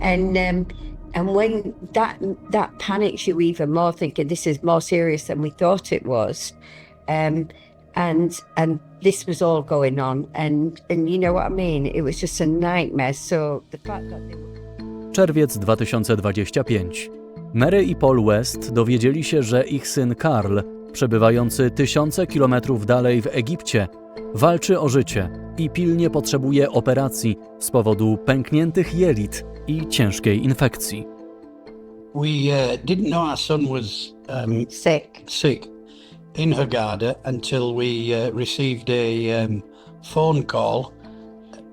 And um, and when that that panics you even more, thinking this is more serious than we thought it was. Um, and and this was all going on, and and you know what I mean. It was just a nightmare. So the fact that they were Czerwiec 2025. Mary i Paul West dowiedzieli się, że ich syn Karl, przebywający tysiące kilometrów dalej w Egipcie, walczy o życie i pilnie potrzebuje operacji z powodu pękniętych jelit i ciężkiej infekcji. We uh, didn't know our son was um, sick. sick in Hurghada until we uh, received a um, phone call,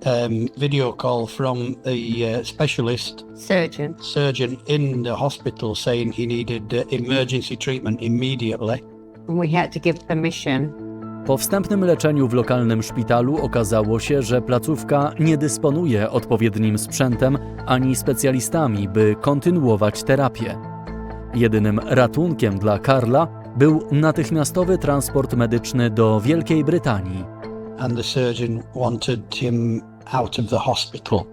um, video call from the uh, specialist Surgeon. surgeon in the hospital saying he needed uh, emergency treatment immediately. And we had to give permission. Po wstępnym leczeniu w lokalnym szpitalu okazało się, że placówka nie dysponuje odpowiednim sprzętem ani specjalistami, by kontynuować terapię. Jedynym ratunkiem dla Karla był natychmiastowy transport medyczny do Wielkiej Brytanii. and the surgeon wanted him out of the hospital.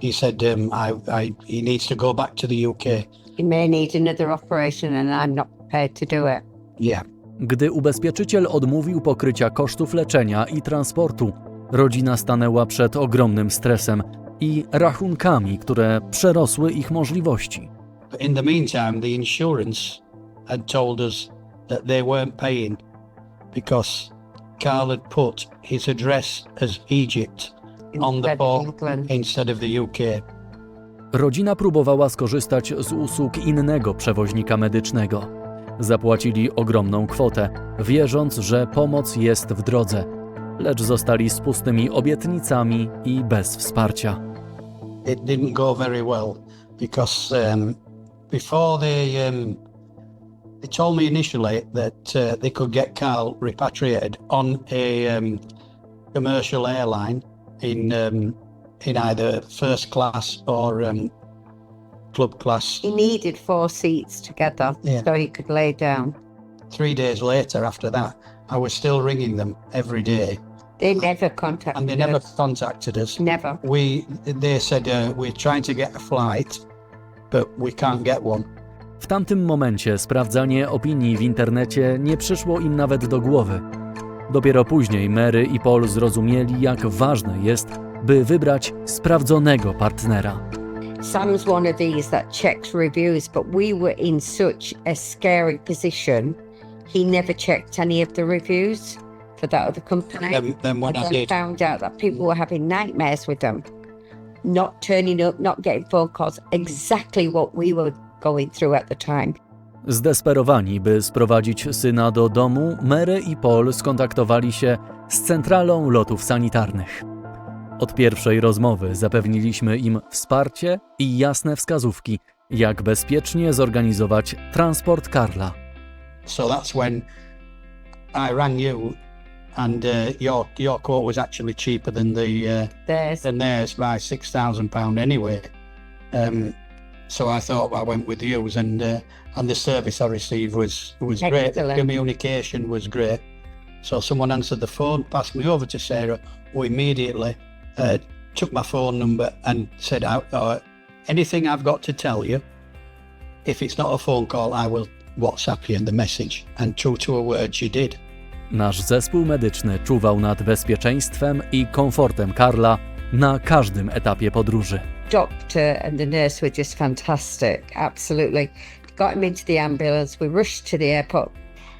He said um, I, I, he needs to go back to the UK. You may need another operation, and I'm not prepared to do it. Yeah. Gdy ubezpieczyciel odmówił pokrycia kosztów leczenia i transportu, rodzina stanęła przed ogromnym stresem i rachunkami, które przerosły ich możliwości. In the meantime, the insurance had told us that they weren't paying because Carl had put his address as Egypt on the form instead of the UK. Rodzina próbowała skorzystać z usług innego przewoźnika medycznego. Zapłacili ogromną kwotę, wierząc, że pomoc jest w drodze, lecz zostali z pustymi obietnicami i bez wsparcia. It didn't go very well because um, before they um, they told me initially that uh, they could get Carl repatriated on a um, commercial airline in um, in either first class or um, club class. He needed four seats together Yeah. so he could lay down. Three days later, after that, I was still ringing them every day, They never contacted and they never us. contacted us. Never. We they said uh, we're trying to get a flight, but we can't get one. W tamtym momencie sprawdzanie opinii w internecie nie przyszło im nawet do głowy. Dopiero później Mary i Paul zrozumieli, jak ważne jest, by wybrać sprawdzonego partnera. Sam's one of these that checks reviews, but we were in such a scary position. He never checked any of the reviews for that other company. Then, then when and I then did, found out that people were having nightmares with them, not turning up, not getting phone calls, exactly what we were going through at the time. Zdesperowani, by sprowadzić syna do domu, Mary i Paul skontaktowali się z centralą lotów sanitarnych. Od pierwszej rozmowy zapewniliśmy im wsparcie i jasne wskazówki, jak bezpiecznie zorganizować transport Karla. so that's when I rang you, and uh, your your quote was actually cheaper than the uh, There's than theirs by six thousand pound anyway. Um, so I thought I went with yours, and uh, and the service I received was was great. The Excellent. communication was great. So someone answered the phone, passed me over to Sarah, who immediately uh, took my phone number and said, "I- uh, "Anything I've got to tell you, if it's not a phone call, I will WhatsApp you and the message." And true to a word, she did. Nasz zespół medyczny czuwał nad bezpieczeństwem i komfortem Karla na każdym etapie podróży. doctor and the nurse were just fantastic. Absolutely. Got him into the ambulance. We rushed to the airport.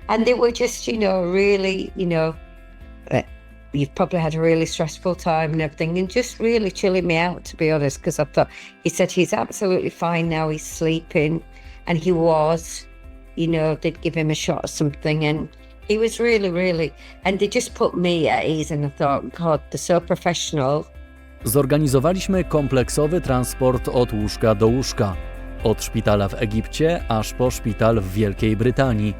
And they were just, you know, really, you know, you've probably had a really stressful time and everything, and just really chilling me out, to be honest, because I thought, he said he's absolutely fine now, he's sleeping. And he was, you know, they'd give him a shot or something, and he was really, really, and they just put me at ease. And I thought, God, they're so professional. Zorganizowaliśmy kompleksowy transport od łóżka do łóżka, od szpitala w Egipcie aż po szpital w Wielkiej Brytanii,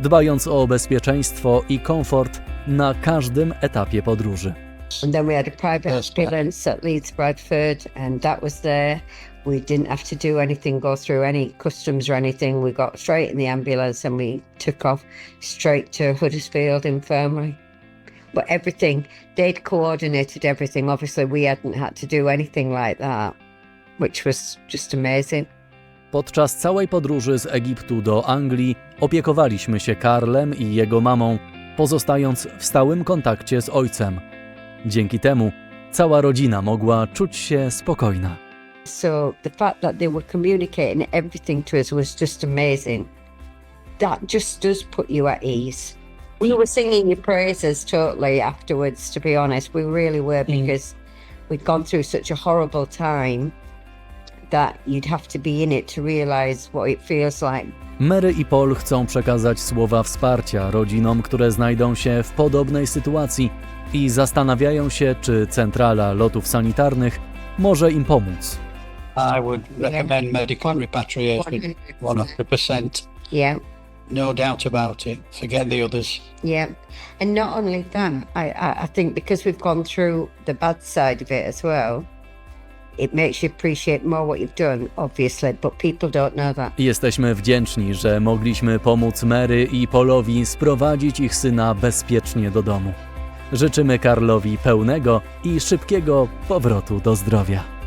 dbając o bezpieczeństwo i komfort na każdym etapie podróży. And then we had a private ambulance at Leeds Bradford, and that was there. We didn't have to do anything, go through any customs or anything. We got straight in the ambulance and we took off straight to Huddersfield Infirmary. But everything, they'd coordinated everything. Obviously, we hadn't had to do anything like that. which was just amazing. Podczas całej podróży z Egiptu do Anglii opiekowaliśmy się Karlem i jego mamą, pozostając w stałym kontakcie z ojcem. Dzięki temu cała rodzina mogła czuć się spokojna. So the fact that they were communicating everything to us was just amazing. That just does put you at ease. We were singing your praises totally afterwards, to be honest. We really were Mm. because we'd gone through such a horrible time that you'd have to be in it to realize what it feels like. Mary i Paul chcą przekazać słowa wsparcia rodzinom, które znajdą się w podobnej sytuacji i zastanawiają się, czy centrala lotów sanitarnych może im pomóc. I would recommend medical repatriation 100%. Yeah, No doubt about it. Forget the others. yeah. And not only that, I, I, I think because we've gone through the bad side of it as well, it makes you appreciate more what you've done, obviously, but people don't know that. Jesteśmy wdzięczni, że mogliśmy pomóc Mary i Polowi sprowadzić ich syna bezpiecznie do domu. Życzymy Karlowi pełnego i szybkiego powrotu do zdrowia.